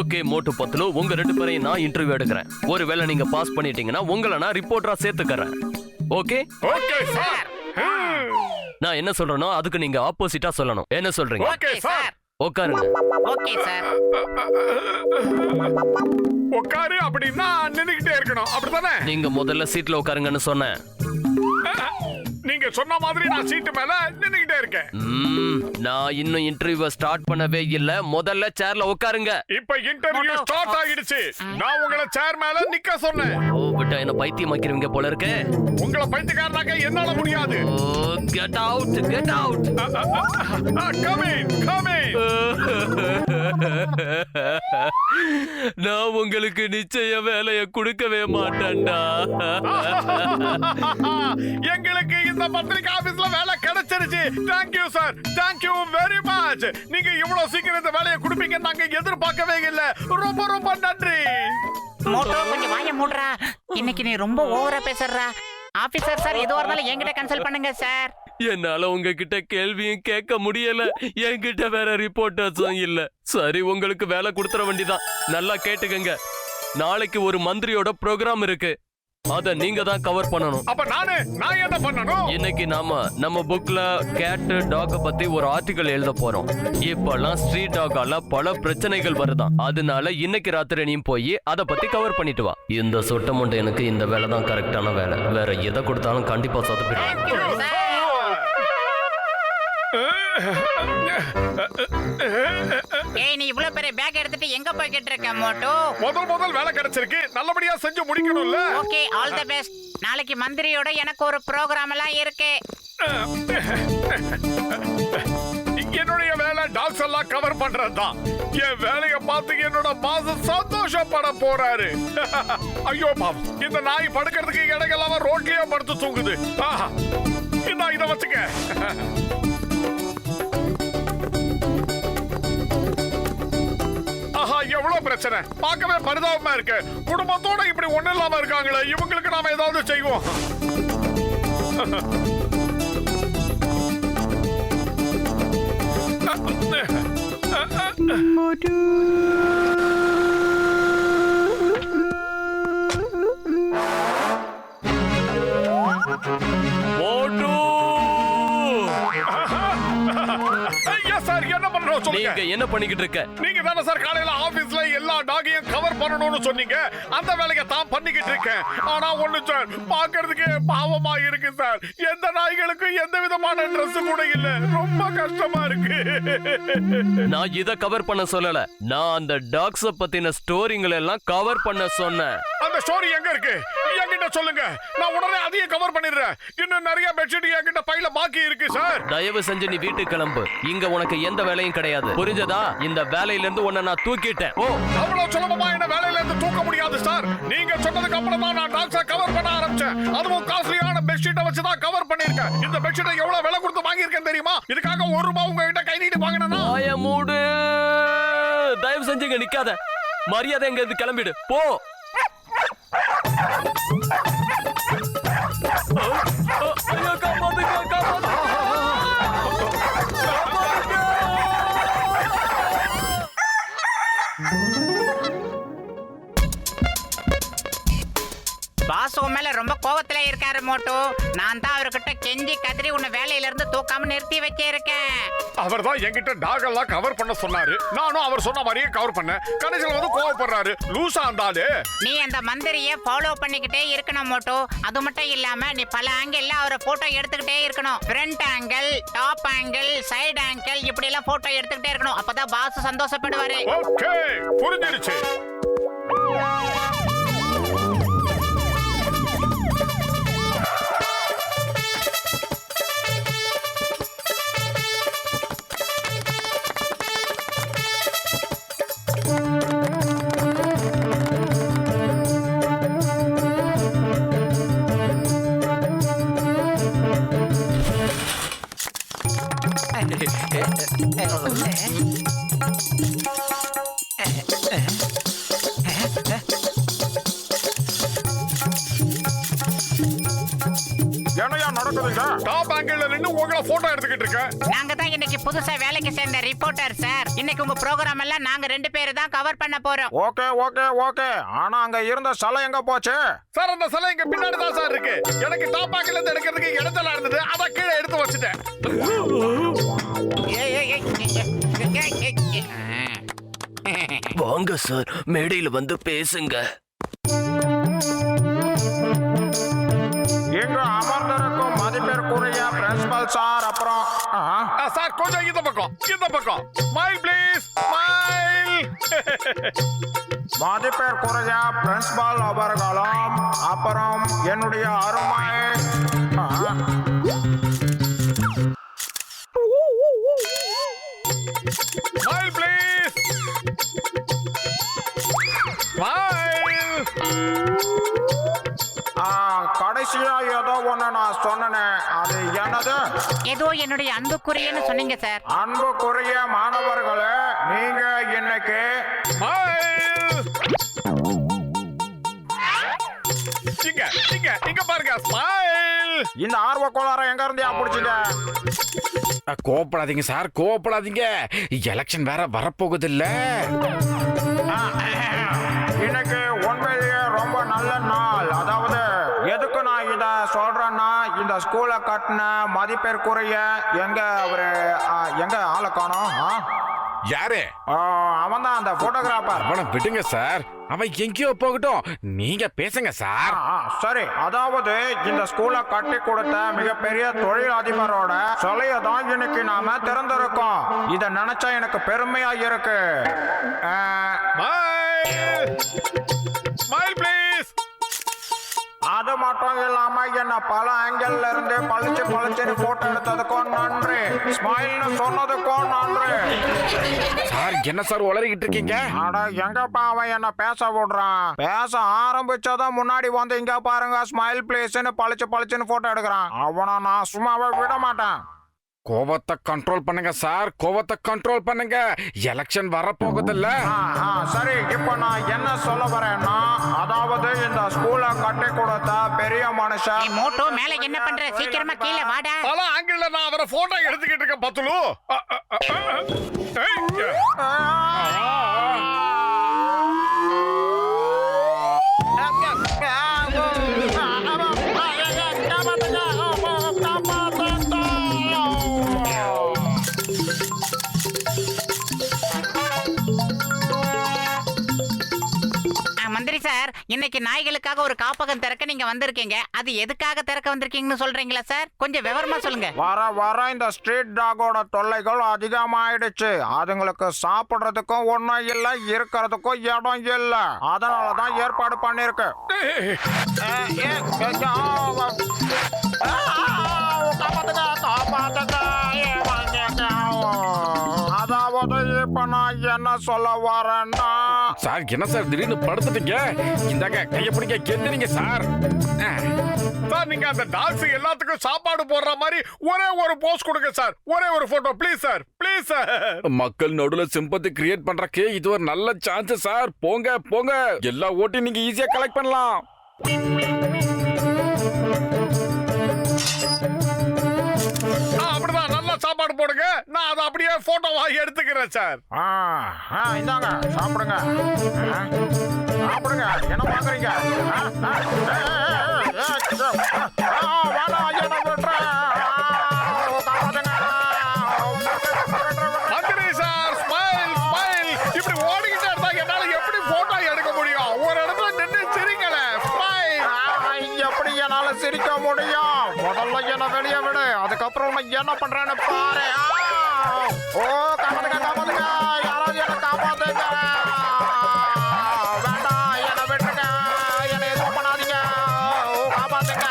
Okay மோட்டு பத்துலு உங்க ரெண்டு பேரையும் நான் இன்டர்வியூ எடுக்கிறேன். ஒருவேளை நீங்க பாஸ் பண்ணிட்டீங்கன்னா உங்களை நான் ரிப்போர்ட்டரா சேர்த்துக்கறேன். ஓகே? ஓகே சார் நான் என்ன சொல்றேனோ அதுக்கு நீங்க ஆப்போசிட்டா சொல்லணும். என்ன சொல்றீங்க? ஓகே சார் உட்காருங்க. ஓகே சார் உட்காரு அப்படின்னா நின்னுகிட்டே இருக்கணும். அப்படிதானே நீங்க முதல்ல சீட்ல உட்காருங்கன்னு சொன்னேன். நீங்க சொன்ன மாதிரி நான் சீட்டு மேல நின்னுகிட்டே இருக்கேன். நான் இன்னும் இன்டர்வியூ ஸ்டார்ட் பண்ணவே இல்ல. முதல்ல சேர்ல உட்காருங்க. இப்ப இன்டர்வியூ ஸ்டார்ட் ஆகிடுச்சு. நான் உங்களை சேர் மேல நிக்க சொன்னேன். ஓ விட்டா என்ன பைத்தியம் வைக்கிறவங்க போல இருக்கு? உங்களை பைத்தியக்காரனாக்க என்னால முடியாது. Get out get out coming coming நான் உங்களுக்கு நிச்சய வேலைய கொடுக்கவே மாட்டேன்டா. எங்களுக்கு இந்த பத்திரிகை ஆபீஸ்ல வேலை கிடைச்சிருச்சு. Thank you sir thank you very much நீங்க இவ்வளவு சீக்கிரம் இந்த வேலையை கொடுப்பீங்க நாங்க எதிர்பார்க்கவே இல்ல. ரொம்ப ரொம்ப நன்றி. மோட்டோ கொஞ்சம் வாய மூடுறா. இன்னைக்கு நீ ரொம்ப ஓவரா பேசுறா. ஆபீசர் சார் எதுவா இருந்தாலும் என்கிட்ட கன்சல்ட் பண்ணுங்க சார் என்னால உங்ககிட்ட கேள்வியும் கேட்க முடியல. என்கிட்ட வேற ரிப்போர்ட்டர்ஸும் இல்ல. சரி உங்களுக்கு வேலை கொடுத்துற வேண்டிதான். நல்லா கேட்டுக்கங்க. நாளைக்கு ஒரு மந்திரியோட ப்ரோக்ராம் இருக்கு. அத நீங்க தான் கவர் பண்ணணும். அப்ப நானு நான் என்ன பண்ணணும்? இன்னைக்கு நாம நம்ம புக்ல கேட் டாக பத்தி ஒரு ஆர்டிகல் எழுத போறோம். இப்பெல்லாம் ஸ்ட்ரீட் டாகால பல பிரச்சனைகள் வருதாம் அதனால இன்னைக்கு ராத்திரி நீ போய் அத பத்தி கவர் பண்ணிட்டு வா. இந்த சொட்ட முண்டை எனக்கு இந்த வேலை தான் கரெக்டான வேலை. வேற எதை கொடுத்தாலும் கண்டிப்பா சொதப்பிடுவேன் ஏய் நீ இவ்வளவு பெரிய பேக் எடுத்துட்டு எங்க போய்கிட்டு இருக்க மோட்டோ? முதல் முதல் வேலை கிடைச்சிருக்கு. நல்லபடியா செஞ்சு முடிக்கணும்ல? ஓகே ஆல் தி பெஸ்ட் நாளைக்கு மந்திரியோட எனக்கு ஒரு ப்ரோக்ராம் எல்லாம் இருக்கு. என்னுடைய வேலை டாக்ஸ் எல்லாம் கவர் பண்றதுதான். என் வேலையை பார்த்து என்னோட பாச சந்தோஷப்பட போறாரு. ஐயோ பாவம். இந்த நாய் படுக்கிறதுக்கு இடையில்லாம ரோட்லயே படுத்து தூங்குது. ஆஹா. இந்தா இத வச்சுக்க. எவ்வளவு பிரச்சனை? பார்க்கவே பரிதாபமா இருக்கு. குடும்பத்தோட இப்படி ஒண்ணு இல்லாம இருக்காங்களே இவங்களுக்கு நாம ஏதாவது செய்வோம். மோட்டு. பண்றோம் சொல்லுங்க? நீங்க என்ன பண்ணிக்கிட்டு இருக்க? நீங்க தானே சார் காலையில ஆபீஸ்ல எல்லா டாகையும் கவர் பண்ணணும்னு சொன்னீங்க. அந்த வேலையை தான் பண்ணிக்கிட்டு இருக்கேன். ஆனா ஒண்ணு சார் பாக்குறதுக்கு பாவமா இருக்கு சார். எந்த நாய்களுக்கும் எந்த விதமான Dress கூட இல்ல. ரொம்ப கஷ்டமா இருக்கு. நான் இத கவர் பண்ண சொல்லல. நான் அந்த டாக்ஸ பத்தின ஸ்டோரிங்களை எல்லாம் கவர் பண்ண சொன்னேன். அந்த ஸ்டோரி எங்க இருக்கு? என்கிட்ட சொல்லுங்க? நான் உடனே அதையும் கவர் பண்ணிடுறேன். இன்னும் நிறைய பெட்ஷீட் என்கிட்ட பையில பாக்கி இருக்கு சார் தயவு செஞ்சு நீ வீட்டுக்கு கிளம்பு. இங்க உனக்கு எந்த வேலையும் கிடையாது. புரிஞ்சதா? இந்த வேலையில இருந்து உன்னை நான் தூக்கிட்டேன். ஓ அவ்வளவு சுலபமா என்ன வேலையில இருந்து தூக்க முடியாது சார் நீங்க சொன்னதுக்கு அப்புறம் நான் டாக்ஸை கவர் பண்ண ஆரம்பிச்சேன். அதுவும் காஸ்ட்லியான பெட்ஷீட்டை வச்சு தான் கவர் பண்ணிருக்கேன் இந்த பெட்ஷீட்டை எவ்வளவு விலை கொடுத்து வாங்கியிருக்கேன் தெரியுமா? இதுக்காக ஒரு ரூபாய் உங்ககிட்ட கை நீட்டி வாங்கினா மூடு. தயவு செஞ்சு இங்க நிக்காத. மரியாதை எங்க இருந்து கிளம்பிடு. போ. பாஸ் உன் மேல ரொம்ப கோவத்துல இருக்காரு மோட்டோ. நான் தான் அவர் அவர்கிட்ட கெஞ்சி கதறி உன்னை வேலையில இருந்து தூக்காம நிறுத்தி வச்சிருக்கேன் அவர் தான் என்கிட்ட டாக் எல்லாம் கவர் பண்ண சொன்னாரு. நானும் அவர் சொன்ன மாதிரியே கவர் பண்ணேன். கடைசியில் வந்து கோவப்படுறாரு. லூசா இருந்தாலே. நீ அந்த மந்திரிய ஃபாலோ பண்ணிக்கிட்டே இருக்கணும் மோட்டோ. அது மட்டும் இல்லாம நீ பல ஆங்கிள் அவரை போட்டோ எடுத்துக்கிட்டே இருக்கணும். Front angle top angle side angle இப்படி எல்லாம் போட்டோ எடுத்துக்கிட்டே இருக்கணும். அப்பதான் பாஸ் சந்தோஷப்படுவாரு. ஓகே புரிஞ்சிருச்சு. என்னையா நடக்குது பண்றீங்க டாப் ஆங்கிள் நின்னு உங்களை போட்டோ எடுத்துக்கிட்டு இருக்கேன். நாங்க தான் இன்னைக்கு புதுசா வேலைக்கு சேர்ந்த ரிப்போர்ட்டர் சார் இன்னைக்கு உங்க ப்ரோக்ராம் எல்லாம் நாங்க ரெண்டு பேரும் தான் கவர் பண்ண போறோம். Okay okay okay. ஆனா அங்க இருந்த சிலை எங்க போச்சு? சார் அந்த சிலை இங்க பின்னாடி தான் சார் இருக்கு. எனக்கு டாப் ஆங்கிள் எடுக்கிறதுக்கு இடத்துல இருந்தது. அத கீழே எடுத்து வச்சுட்டேன். வாங்க சார். மேடையில வந்து பேசுங்க. இங்க அமர்ந்திருக்கும் மதிப்பிற்குரிய பிரின்சிபல் சார் அப்புறம் சார் கொஞ்சம் இந்த பக்கம் இந்த பக்கம். ஸ்மைல் ப்ளீஸ் ஸ்மைல் மதிப்பிற்குரிய பிரின்சிபல் அவர்களும் அப்புறம் என்னுடைய அருமை. கடைசியா ஏதோ ஒண்ணு நான் சொன்னேன். அது என்னது? ஏதோ என்னுடைய அன்புக்குரியன்னு சொன்னீங்க சார். அன்புக்குரிய மாணவர்களே நீங்க இன்னைக்கு இங்க இங்க இங்க பாருங்க ஸ்மைல்! இந்த ஆர்வ கோளாறை எங்க இருந்து பிடிச்சிங்க அ, கோவப்படாதீங்க சார் கோவப்படாதீங்க. எலெக்ஷன் வேற வரப்போகுது இல்ல. இன்னைக்கு சொல்றேன்னா இந்த ஸ்கூலை கட்டின மதிப்பிற்குரிய எங்க அவரு ஆ, எங்க ஆளை காணோம் யாரு? அவன் தான் அந்த போட்டோகிராஃபர் அவனை விடுங்க சார். அவன் எங்கேயோ போகட்டும். நீங்க பேசுங்க சார். சரி. அதாவது இந்த ஸ்கூலை கட்டி கொடுத்த மிகப்பெரிய தொழில் அதிபரோட சிலையை தான் இன்னைக்கு நாம திறந்திருக்கோம். இத நினைச்சா எனக்கு பெருமையா இருக்கு. ஆ, ஸ்மைல் ப்ளீஸ் அது மட்டும் இல்லாம என்ன பல ஆங்கிள் இருந்து பளிச்சு பளிச்சுன்னு போட்டோ எடுத்ததுக்கும் நன்றி. ஸ்மைல்னு சொன்னதுக்கும் நன்றி. சார் என்ன சார் உளறிக்கிட்டு இருக்கீங்க? அட எங்கப்பா அவன் என்ன பேச விடுறான்? பேச ஆரம்பிச்சதும் முன்னாடி வந்து இங்க பாருங்க ஸ்மைல் பிளேஸ்னு பளிச்சு பளிச்சுன்னு போட்டோ எடுக்கிறான். அவனை நான் சும்மாவே விட மாட்டேன். கோவத்தை கண்ட்ரோல் பண்ணுங்க சார் கோவத்தை கண்ட்ரோல் பண்ணுங்க. எலெக்ஷன் வரப்போகுது இல்ல ஆ, ஆ, சரி. இப்போ நான் என்ன சொல்ல வரேன்னா அதாவது இந்த ஸ்கூலை கட்டி கொடுத்த பெரிய மனுஷன் மோட்டோ மேல என்ன பண்ற? சீக்கிரமா கீழே வாடா. பல ஆங்கிள் நான் அவரை போட்டோ எடுத்துக்கிட்டு இருக்கேன் பத்துலு. இன்னைக்கு நாய்களுக்காக ஒரு காப்பகம் திறக்க நீங்க வந்திருக்கீங்க. அது எதுக்காக திறக்க வந்திருக்கீங்கன்னு சொல்றீங்களா சார் கொஞ்சம் விவரமா சொல்லுங்க. வர வர இந்த ஸ்ட்ரீட் டாகோட தொல்லைகள் அதிகமாயிடுச்சு. அதுங்களுக்கு சாப்பிடுறதுக்கும் ஒன்றும் இல்ல இருக்கிறதுக்கும் இடம் இல்ல. அதனால தான் ஏற்பாடு பண்ணிருக்கு. அதாவது இப்ப நான் என்ன சொல்ல வரேன்னா? சார் என்ன சார் திடீர்னு படுத்துட்டீங்க? இந்தாங்க கைய பிடிக்க கெந்துறீங்க சார். சார் நீங்க அந்த டாக்ஸ் எல்லாத்துக்கும் சாப்பாடு போடுற மாதிரி ஒரே ஒரு போஸ்ட் கொடுங்க சார். ஒரே ஒரு photo please sir please sir மக்கள் நடுவுல சிம்பத்தி கிரியேட் பண்றக்கு இது ஒரு நல்ல சான்ஸ் சார் போங்க போங்க. எல்லா ஓட்டையும் நீங்க ஈஸியா கலெக்ட் பண்ணலாம். போட்டோவா எடுத்துக்கிறேன் சார் ஆ, ஆ, இந்தாங்க சாப்பிடுங்க ஆ, சாப்பிடுங்க என்ன பாக்குறீங்க. மந்திரி சார் ஸ்மைல் ஸ்மைல் இப்படி ஓடிக்கிட்டே இருந்தா என்னால எப்படி போட்டோ எடுக்க முடியும் ஒரு இடத்துல நின்று சிரிங்களேன் ஸ்மைல் எப்படி என்னால சிரிக்க முடியும் முதல்ல என்ன வெளியே விடு அதுக்கப்புறம் நான் என்ன பண்றேன்னு பாரு ஆ, ஓ காப்பாத்துங்க காப்பாத்துங்க யாராவது என்ன காப்பாத்துங்க வேண்டாம் என்னை விட்டுருங்க என்னை எதுவும் பண்ணாதீங்க ஓ காப்பாத்துங்க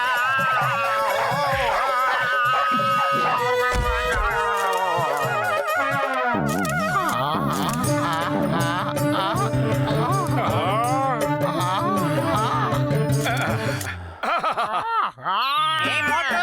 ஏய், மோட்டோ